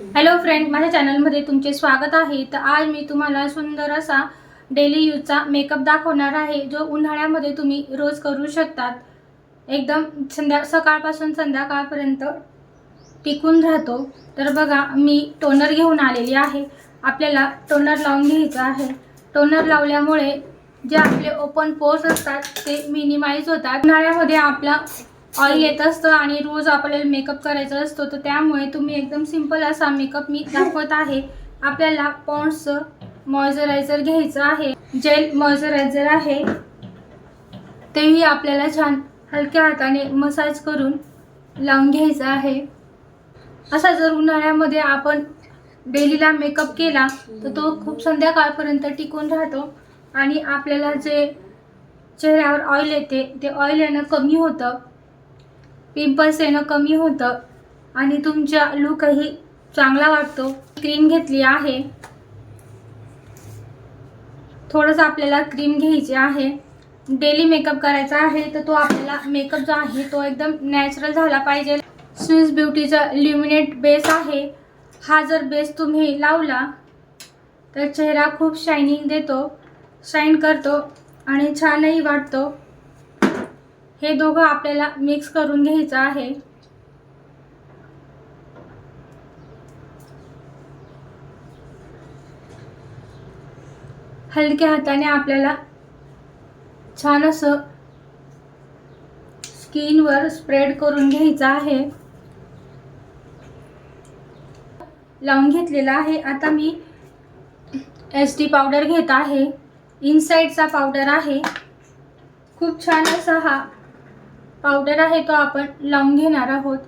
Hello friend माझ्या चॅनलमध्ये तुमचे स्वागत आहे. तर आज मी तुम्हाला सुंदर असा डेली यूजचा मेकअप दाखवणार आहे जो उन्हाळ्यामध्ये तुम्ही रोज करू शकतात. एकदम संध्या सकाळपासून संध्याकाळपर्यंत टिकून राहतो. तर बघा मी टोनर घेऊन आलेली आहे. आपल्याला टोनर लावून घ्यायचा आहे. टोनर लावल्यामुळे जे आपले ओपन पोर्स असतात ते मिनिमाइज होतात. उन्हाळ्यामध्ये आपला ऑइल येत असतं आणि रोज आपल्याला मेकअप करायचा असतो तर त्यामुळे तुम्ही एकदम सिंपल असा मेकअप मी दाखवत आहे. आपल्याला पॉन्ड्सचं मॉइश्चरायझर घ्यायचं आहे. जेल मॉइश्चरायझर आहे. तेही आपल्याला छान हलक्या हाताने मसाज करून लावून घ्यायचं आहे. असा जर उन्हाळ्यामध्ये आपण डेलीला मेकअप केला तर तो खूप संध्याकाळपर्यंत टिकून राहतो. आणि आपल्याला जे चेहऱ्यावर ऑइल येते ते ऑइल येणं कमी होतं. पिंपल्स येणं कमी होतं आणि तुमचा लुकही चांगला वाटतो. क्रीम घेतली आहे. थोडंसं आपल्याला क्रीम घ्यायची आहे. डेली मेकअप करायचा आहे तर तो आपल्याला मेकअप जो आहे तो एकदम नॅचरल झाला पाहिजे. स्विस ब्युटीचा ल्युमिनेट बेस आहे. हा जर बेस तुम्ही लावला तर चेहरा खूप शायनिंग देतो शाईन करतो आणि छानही वाटतो. हे दोघं आपल्याला मिक्स करून घ्यायचं आहे. हलक्या हाताने आपल्याला छान असं स्किनवर स्प्रेड करून घ्यायचं आहे. लावून घेतलेला आहे. आता मी एस टी पावडर घेत आहे. इनसाईडचा पावडर आहे. खूप छान असा हा पावडर आहे तो आपण लावून घेणार आहोत.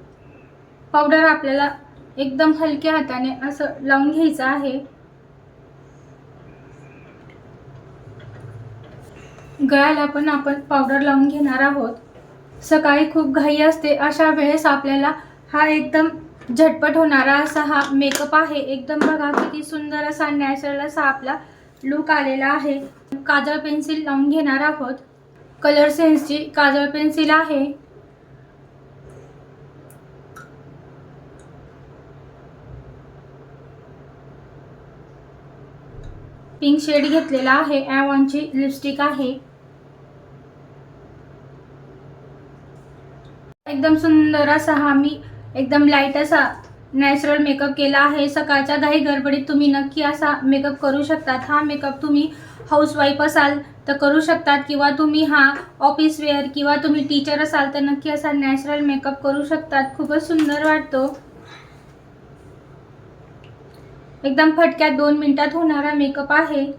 पावडर आपल्याला एकदम हलक्या हाताने असं लावून घ्यायचं आहे. गळ्याला पण आपण पावडर लावून घेणार आहोत. सकाळी खूप घाई असते अशा वेळेस आपल्याला हा एकदम झटपट होणारा असा हा मेकअप आहे. एकदम बघा किती सुंदर असा नॅचरल असा आपला लुक आलेला आहे. काजळ पेन्सिल लावून घेणार आहोत. कलर सेन्सची काजळ पेन्सिल आहे. पिंक शेड घेतलेला आहे. ॲवॉनची लिपस्टिक आहे. एकदम सुंदर असा हा मी एकदम लाइट असा नॅचरल मेकअप केला आहे. सकाळच्या घाई गडबडीत तुम्ही नक्की असा मेकअप करू शकतात. हा मेकअप तुम्ही हाऊसवाईफ असाल तर करू शकतात किंवा तुम्ही हा ऑफिस वेअर किंवा तुम्ही टीचर असाल तर नक्की असा नॅचरल मेकअप करू शकतात. खूपच सुंदर वाटतो. एकदम फटक्यात दोन मिनिटात होणारा मेकअप आहे.